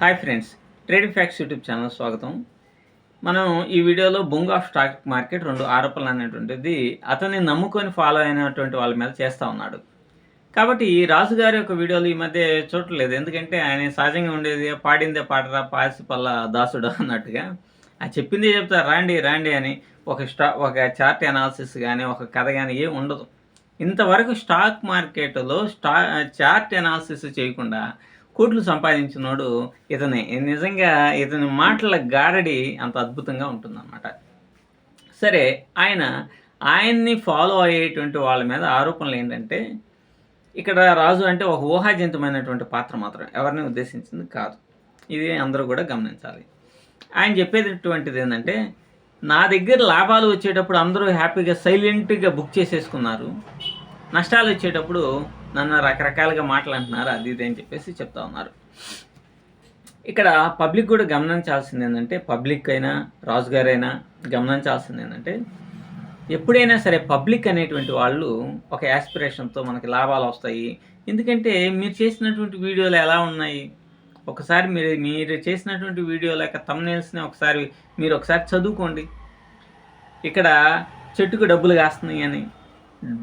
Hi friends trading facts YouTube channel స్వాగతం. మనం ఈ వీడియోలో బొంగ్ ఆఫ్ స్టాక్ మార్కెట్ రెండు ఆరోపణలు అనేటువంటిది అతన్ని నమ్ముకొని ఫాలో అయినటువంటి వాళ్ళ మీద చేస్తూ ఉన్నాడు. కాబట్టి రాజుగారి రాజు గారి యొక్క వీడియోలు ఈ మధ్య చూడట్లేదు. ఎందుకంటే ఆయన సహజంగా ఉండేది పాడిందే పాటరా పాసి పల్ల దాసుడు అన్నట్టుగా. ఆ చెప్పిందే చెప్తారు రాండి రాండి అని ఒక స్టా ఒక చార్ట్ అనాలిసిస్ కానీ ఒక కథ కానీ ఏం ఉండదు. ఇంతవరకు స్టాక్ మార్కెట్లో స్టా చార్ట్ అనాలిసిస్ చేయకుండా కోట్లు సంపాదించినోడు ఇతనే. నిజంగా ఇతని మాటల గారడి అంత అద్భుతంగా ఉంటుందన్నమాట. సరే ఆయన ఆయన్ని ఫాలో అయ్యేటువంటి వాళ్ళ మీద ఆరోపణలు ఏంటంటే ఇక్కడ రాజు అంటే ఒక ఊహాజంతమైనటువంటి పాత్ర మాత్రం ఎవరిని ఉద్దేశించింది కాదు. ఇది అందరూ కూడా గమనించాలి. ఆయన చెప్పేటటువంటిది ఏంటంటే నా దగ్గర లాభాలు వచ్చేటప్పుడు అందరూ హ్యాపీగా సైలెంట్గా బుక్ చేసేసుకున్నారు. నష్టాలు వచ్చేటప్పుడు నన్ను రకరకాలుగా మాట్లాడుతున్నారు అది ఇది అని చెప్పేసి చెప్తా ఉన్నారు. ఇక్కడ పబ్లిక్ కూడా గమనించాల్సింది ఏంటంటే పబ్లిక్ అయినా రాజుగారైనా గమనించాల్సింది ఏంటంటే ఎప్పుడైనా సరే పబ్లిక్ అనేటువంటి వాళ్ళు ఒక యాస్పిరేషన్తో మనకి లాభాలు వస్తాయి. ఎందుకంటే మీరు చేసినటువంటి వీడియోలు ఎలా ఉన్నాయి? ఒకసారి మీరు మీరు చేసినటువంటి వీడియోల యొక్క తమ్నేల్స్ని ఒకసారి మీరు ఒకసారి చదువుకోండి. ఇక్కడ చెట్టుకు డబ్బులు కాస్తున్నాయి అని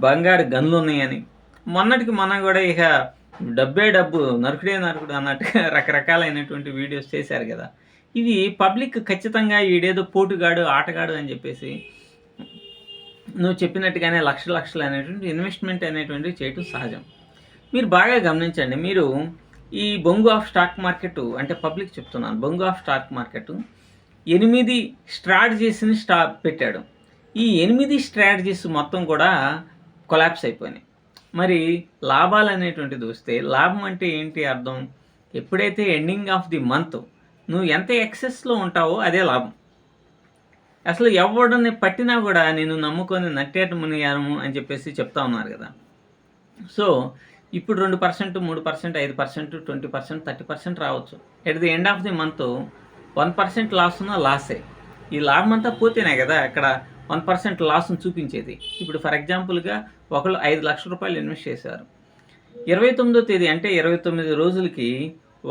బంగారు గన్లు ఉన్నాయని మొన్నటికి మనం కూడా ఇక డబ్బే డబ్బు నరుకుడే నరుకుడు అన్నట్టుగా రకరకాలైనటువంటి వీడియోస్ చేశారు కదా. ఇవి పబ్లిక్ ఖచ్చితంగా ఈడేదో పోటుగాడు ఆటగాడు అని చెప్పేసి నువ్వు చెప్పినట్టుగానే లక్ష లక్షలు అనేటువంటి ఇన్వెస్ట్మెంట్ అనేటువంటి చేయటం సహజం. మీరు బాగా గమనించండి మీరు ఈ బొంగు ఆఫ్ స్టాక్ మార్కెట్ అంటే పబ్లిక్ చెప్తున్నాను బొంగు ఆఫ్ స్టాక్ మార్కెట్ ఎనిమిది స్ట్రాటజీస్ని స్టా పెట్టాడు. ఈ ఎనిమిది స్ట్రాటజీస్ మొత్తం కూడా కొలాప్స్ అయిపోయినాయి. మరి లాభాలు అనేటువంటిది వస్తే లాభం అంటే ఏంటి అర్థం? ఎప్పుడైతే ఎండింగ్ ఆఫ్ ది మంత్ నువ్వు ఎంత ఎక్సెస్లో ఉంటావో అదే లాభం. అసలు ఎవడని పట్టినా కూడా నేను నమ్ముకొని నట్టేట మునిగాను అని చెప్పేసి చెప్తా ఉన్నారు కదా. సో ఇప్పుడు రెండు పర్సెంట్ మూడు పర్సెంట్ ఐదు percent twenty percent thirty percent రావచ్చు. At the end of the month one percent loss ఉన్న లాసే. ఈ లాభం అంతా పోతేనే కదా అక్కడ. వన్ పర్సెంట్ లాస్ని చూపించేది. ఇప్పుడు ఫర్ ఎగ్జాంపుల్గా ఒకళ్ళు ఐదు లక్షల రూపాయలు ఇన్వెస్ట్ చేశారు. ఇరవై తొమ్మిదో తేదీ అంటే ఇరవై తొమ్మిది రోజులకి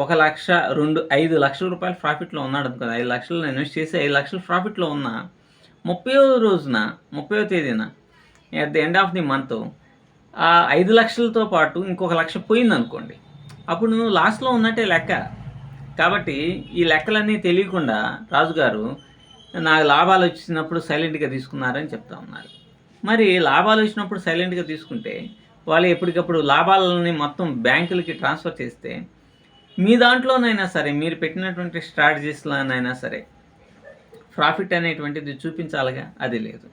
ఒక లక్ష రెండు ఐదు లక్షల రూపాయలు ప్రాఫిట్లో ఉన్నాడు అనుకో ఐదు లక్షలు ఇన్వెస్ట్ చేసి ఐదు లక్షలు ప్రాఫిట్లో ఉన్న ముప్పయో రోజున ముప్పై తేదీన at the end of the month ఆ ఐదు లక్షలతో పాటు ఇంకొక లక్ష పోయిందనుకోండి అప్పుడు నువ్వు లాస్ట్లో ఉన్నట్టే లెక్క. కాబట్టి ఈ లెక్కలన్నీ తెలియకుండా రాజుగారు నాకు లాభాలు వచ్చినప్పుడు సైలెంట్గా తీసుకున్నారని చెప్తా ఉన్నారు. మరి లాభాలు వచ్చినప్పుడు సైలెంట్గా తీసుకుంటే వాళ్ళు ఎప్పటికప్పుడు లాభాలని మొత్తం బ్యాంకులకి ట్రాన్స్ఫర్ చేస్తే మీ దాంట్లోనైనా సరే మీరు పెట్టినటువంటి స్ట్రాటజీస్లోనైనా సరే ప్రాఫిట్ అనేటువంటిది చూపించాలిగా? అది లేదు.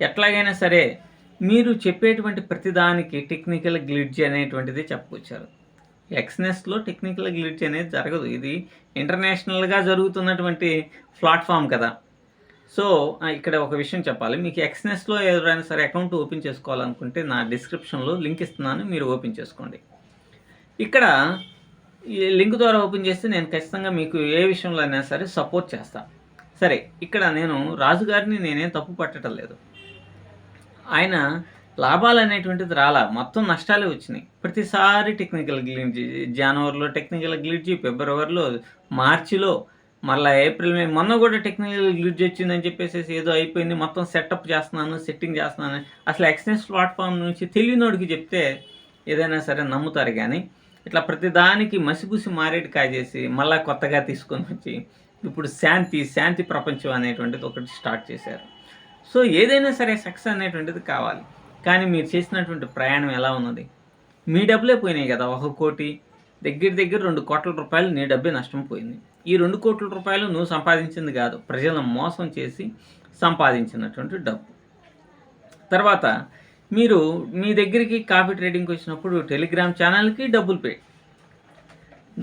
ఎట్లాగైనా సరే మీరు చెప్పేటువంటి ప్రతిదానికి టెక్నికల్ గ్లిడ్జ్ అనేటువంటిది చెప్పుకొచ్చారు ఎక్స్నెస్లో టెక్నికల్ గ్లిడ్జ్ అనేది జరగదు. ఇది ఇంటర్నేషనల్గా జరుగుతున్నటువంటి ప్లాట్ఫామ్ కదా. సో ఇక్కడ ఒక విషయం చెప్పాలి. మీకు ఎక్స్నెస్లో ఎవరైనా సరే అకౌంట్ ఓపెన్ చేసుకోవాలనుకుంటే నా డిస్క్రిప్షన్లో లింక్ ఇస్తున్నాను మీరు ఓపెన్ చేసుకోండి. ఇక్కడ ఈ లింక్ ద్వారా ఓపెన్ చేస్తే నేను ఖచ్చితంగా మీకు ఏ విషయంలో అయినా సరే సపోర్ట్ చేస్తాను సరే ఇక్కడ నేను రాజుగారిని నేనేం తప్పు పట్టడం లేదు. ఆయన లాభాలు అనేటువంటిది రాలా. మొత్తం నష్టాలే వచ్చినాయి. ప్రతిసారి టెక్నికల్ గ్లిడ్జి జనవరిలో టెక్నికల్ గ్లిడ్జి ఫిబ్రవరిలో మార్చిలో మళ్ళీ ఏప్రిల్ మే మొన్న కూడా టెక్నికల్ యూజ్ వచ్చిందని చెప్పేసి ఏదో అయిపోయింది మొత్తం సెటప్ చేస్తున్నాను సెట్టింగ్ చేస్తున్నాను. అసలు ఎక్స్చెంజ్ ప్లాట్ఫామ్ నుంచి తెలియనోడికి చెప్తే ఏదైనా సరే నమ్ముతారు కానీ ఇట్లా ప్రతిదానికి మసిగుసి మారేడు కాజేసి మళ్ళీ కొత్తగా తీసుకొని వచ్చి ఇప్పుడు శాంతి శాంతి ప్రపంచం అనేటువంటిది ఒకటి స్టార్ట్ చేశారు. సో ఏదైనా సరే సక్సెస్ అనేటువంటిది కావాలి. కానీ మీరు చేసినటువంటి ప్రయాణం ఎలా ఉన్నది? మీ డబ్బులే పోయినాయి కదా ఒక కోటి దగ్గర దగ్గర రెండు కోట్ల రూపాయలు నీ డబ్బే నష్టం పోయింది. ఈ రెండు కోట్ల రూపాయలు నువ్వు సంపాదించింది కాదు ప్రజలను మోసం చేసి సంపాదించినటువంటి డబ్బు. తర్వాత మీరు మీ దగ్గరికి కాపీ ట్రేడింగ్కి వచ్చినప్పుడు టెలిగ్రామ్ ఛానల్కి డబ్బులు పే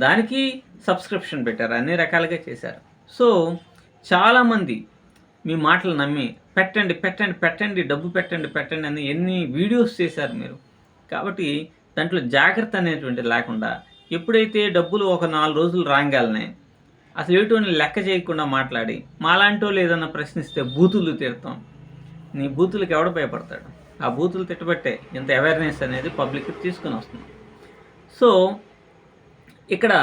దానికి సబ్స్క్రిప్షన్ పెట్టారు అన్ని రకాలుగా చేశారు. సో చాలామంది మీ మాటలు నమ్మి పెట్టండి పెట్టండి పెట్టండి డబ్బు పెట్టండి పెట్టండి అని ఎన్ని వీడియోస్ చేశారు మీరు. కాబట్టి దాంట్లో జాగ్రత్త అనేటువంటి లేకుండా ఎప్పుడైతే డబ్బులు ఒక నాలుగు రోజులు రాగాలనే అసలు ఎటువంటి లెక్క చేయకుండా మాట్లాడి మాలాంటో లేదన్నా ప్రశ్నిస్తే బూతులు తిడతాం. నీ బూతులకు ఎవడ భయపడతాడు? ఆ బూతులు తిట్టబట్టే ఇంత అవేర్నెస్ అనేది పబ్లిక్ తీసుకుని వస్తుంది. సో ఇక్కడ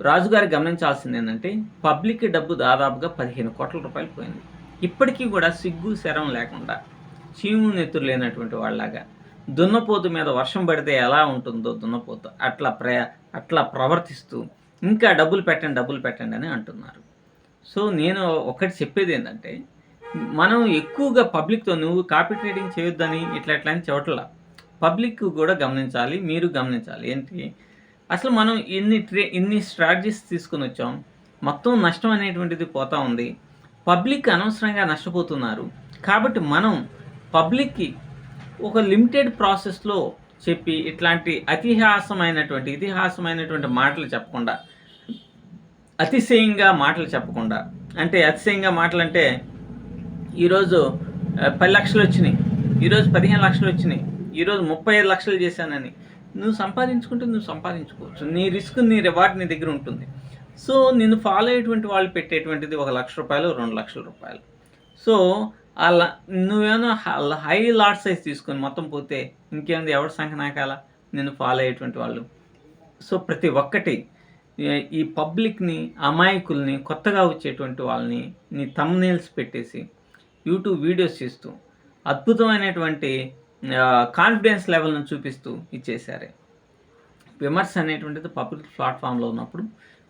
రాజుగారు గమనించాల్సింది ఏంటంటే పబ్లిక్ డబ్బు దాదాపుగా పదిహేను కోట్ల రూపాయలు పోయింది. ఇప్పటికీ కూడా సిగ్గు శరం లేకుండా చీము నెత్తురు లేనటువంటి వాళ్ళలాగా దున్నపోతు మీద వర్షం పడితే ఎలా ఉంటుందో దున్నపోతు అట్లా ప్ర అట్లా ప్రవర్తిస్తూ ఇంకా డబ్బులు పెట్టండి డబ్బులు పెట్టండి అని అంటున్నారు. సో నేను ఒకటి చెప్పేది ఏంటంటే మనం ఎక్కువగా పబ్లిక్తో నువ్వు కాపీ ట్రేడింగ్ చేయొద్దని ఇట్లా ఇట్లా అని చోట్ల పబ్లిక్ కూడా గమనించాలి మీరు గమనించాలి. ఏంటి? అసలు మనం ఇన్ని ట్రే ఇన్ని స్ట్రాటజీస్ తీసుకుని వచ్చాం మొత్తం నష్టం అనేటువంటిది పోతా ఉంది. పబ్లిక్ అనవసరంగా నష్టపోతున్నారు. కాబట్టి మనం పబ్లిక్కి ఒక లిమిటెడ్ ప్రాసెస్లో చెప్పి ఇట్లాంటి అతిహాసమైనటువంటి ఇతిహాసమైనటువంటి మాటలు చెప్పకుండా అతిశయంగా మాటలు చెప్పకుండా అంటే అతిశయంగా మాటలు అంటే ఈరోజు పది లక్షలు వచ్చినాయి. ఈరోజు పదిహేను లక్షలు వచ్చినాయి. ఈరోజు ముప్పై ఐదు లక్షలు చేశానని. నువ్వు సంపాదించుకుంటే నువ్వు సంపాదించుకోవచ్చు. నీ రిస్క్ నీ రివార్డ్ నీ దగ్గర ఉంటుంది. సో నిన్ను ఫాలో అయ్యేటువంటి వాళ్ళు పెట్టేటువంటిది ఒక లక్ష రూపాయలు రెండు లక్షల రూపాయలు. సో అలా నువ్వేమో హై లాట్ సైజ్ తీసుకొని మొత్తం పోతే ఇంకేంది ఎవరి సంఖ్య నాకాల నేను ఫాలో అయ్యేటువంటి వాళ్ళు. సో ప్రతి ఒక్కటి ఈ- ఈ పబ్లిక్ని అమాయకుల్ని కొత్తగా వచ్చేటువంటి వాళ్ళని నీ తమ్నేల్స్ పెట్టేసి యూట్యూబ్ వీడియోస్ చేస్తూ అద్భుతమైనటువంటి కాన్ఫిడెన్స్ లెవెల్ను చూపిస్తూ ఇచ్చేసారే విమర్శ అనేటువంటిది పబ్లిక్ ప్లాట్ఫామ్లో ఉన్నప్పుడు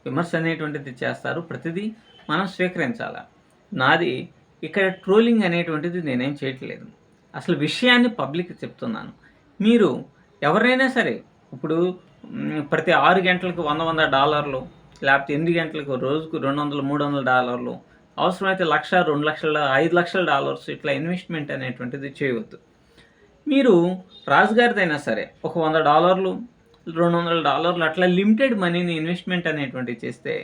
విమర్శ అనేటువంటిది చేస్తారు. ప్రతిదీ మనం స్వీకరించాలి? నాది ఇక్కడ ట్రోలింగ్ అనేటువంటిది నేనేం చేయట్లేదు. అసలు విషయాన్ని పబ్లిక్ చెప్తున్నాను. మీరు ఎవరైనా సరే ఇప్పుడు ప్రతి ఆరు గంటలకు వంద వంద డాలర్లు లేకపోతే ఎనిమిది గంటలకు రోజుకు రెండు వందలు మూడు వందల డాలర్లు అవసరమైతే లక్ష రెండు లక్షల ఐదు లక్షల డాలర్స్ ఇట్లా ఇన్వెస్ట్మెంట్ అనేటువంటిది చేయవద్దు. మీరు రాజుగారిదైనా సరే ఒక వంద డాలర్లు రెండు వందల డాలర్లు అట్లా లిమిటెడ్ మనీని ఇన్వెస్ట్మెంట్ అనేటువంటిది చేస్తే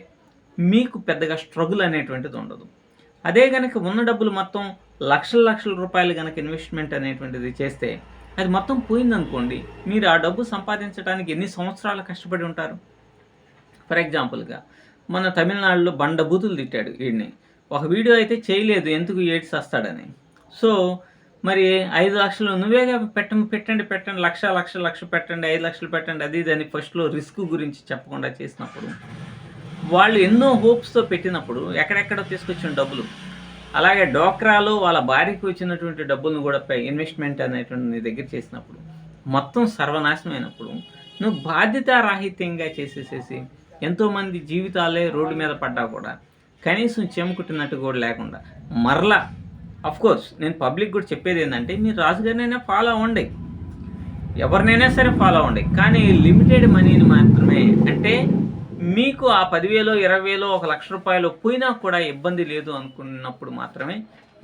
మీకు పెద్దగా స్ట్రగుల్ అనేటువంటిది ఉండదు. అదే కనుక ఉన్న డబ్బులు మొత్తం లక్షల లక్షల రూపాయలు కనుక ఇన్వెస్ట్మెంట్ అనేటువంటిది చేస్తే అది మొత్తం పోయిందనుకోండి మీరు ఆ డబ్బు సంపాదించడానికి ఎన్ని సంవత్సరాలు కష్టపడి ఉంటారు? ఫర్ ఎగ్జాంపుల్గా మన తమిళనాడులో బండ బూతులు తిట్టాడు వీడిని ఒక వీడియో అయితే చేయలేదు ఎందుకు ఏడ్స్ వస్తాడని. సో మరి ఐదు లక్షలు నువ్వేగా పెట్ట పెట్టండి పెట్టండి లక్ష లక్ష లక్ష పెట్టండి ఐదు లక్షలు పెట్టండి అది దాని ఫస్ట్లో రిస్క్ గురించి చెప్పకుండా చేసినప్పుడు వాళ్ళు ఎన్నో హోప్స్తో పెట్టినప్పుడు ఎక్కడెక్కడో తీసుకొచ్చిన డబ్బులు. అలాగే డోక్రాలో వాళ్ళ భార్యకి వచ్చినటువంటి డబ్బులను కూడా ఇన్వెస్ట్మెంట్ అనేటువంటి నీ దగ్గర చేసినప్పుడు మొత్తం సర్వనాశనం అయినప్పుడు నువ్వు బాధ్యతారాహిత్యంగా చేసేసేసి ఎంతోమంది జీవితాలే రోడ్డు మీద పడ్డా కూడా కనీసం చెమకుట్టినట్టు కూడా లేకుండా మరలా కోర్స్ నేను పబ్లిక్ కూడా చెప్పేది ఏంటంటే మీరు రాజుగారినైనా ఫాలో అవ్వండి. ఎవరినైనా సరే ఫాలో అవ్వండి. కానీ లిమిటెడ్ మనీని మాత్రమే మీకు ఆ పదివేలో ఇరవై వేలో ఒక లక్ష రూపాయలు పోయినా కూడా ఇబ్బంది లేదు అనుకున్నప్పుడు మాత్రమే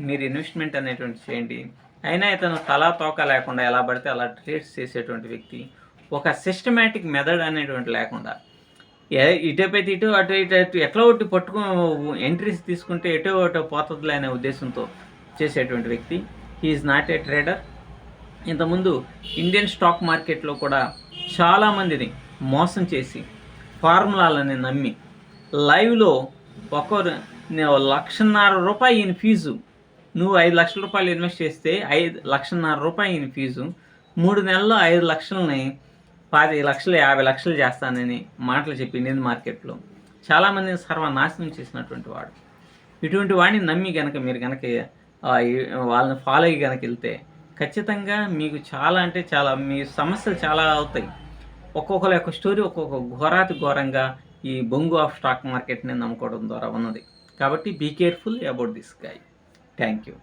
మీరు ఇన్వెస్ట్మెంట్ అనేటువంటి చేయండి. అయినా ఇతను తలా తోక లేకుండా ఎలా పడితే అలా ట్రేడ్స్ చేసేటువంటి వ్యక్తి. ఒక సిస్టమేటిక్ మెథడ్ అనేటువంటి లేకుండా. ఏ ఇటుపైతే ఇటు అటు ఇటు ఎట్లా ఒకటి పట్టుకు ఎంట్రీస్ తీసుకుంటే ఎటో ఒకటో పోతుందిలే అనే ఉద్దేశంతో చేసేటువంటి వ్యక్తి. He is not a trader ఇంతకుముందు ఇండియన్ స్టాక్ మార్కెట్లో కూడా చాలామందిని మోసం చేసి ఫార్ములాలని నమ్మి లైవ్లో ఒక్కొరు లక్షన్నర రూపాయి ఈయన ఫీజు. నువ్వు ఐదు లక్షల రూపాయలు ఇన్వెస్ట్ చేస్తే ఐదు లక్షన్నర రూపాయి ఈయన ఫీజు. మూడు నెలల్లో ఐదు లక్షలని పాతి లక్షలు యాభై లక్షలు చేస్తానని మాటలు చెప్పి ఇండియన్ మార్కెట్లో చాలామందిని సర్వనాశనం చేసినటువంటి వాడు. ఇటువంటి వాడిని నమ్మి కనుక మీరు కనుక వాళ్ళని ఫాలో అయ్యి కనుక వెళ్తే ఖచ్చితంగా మీకు చాలా అంటే చాలా మీ సమస్యలు చాలా అవుతాయి. ఒక్కొక్కరి యొక్క స్టోరీ ఒక్కొక్క ఘోరాతి ఘోరంగా ఈ బొంగు ఆఫ్ స్టాక్ మార్కెట్ని నమ్ముకోవడం ద్వారా ఉన్నది. కాబట్టి be careful about this guy thank you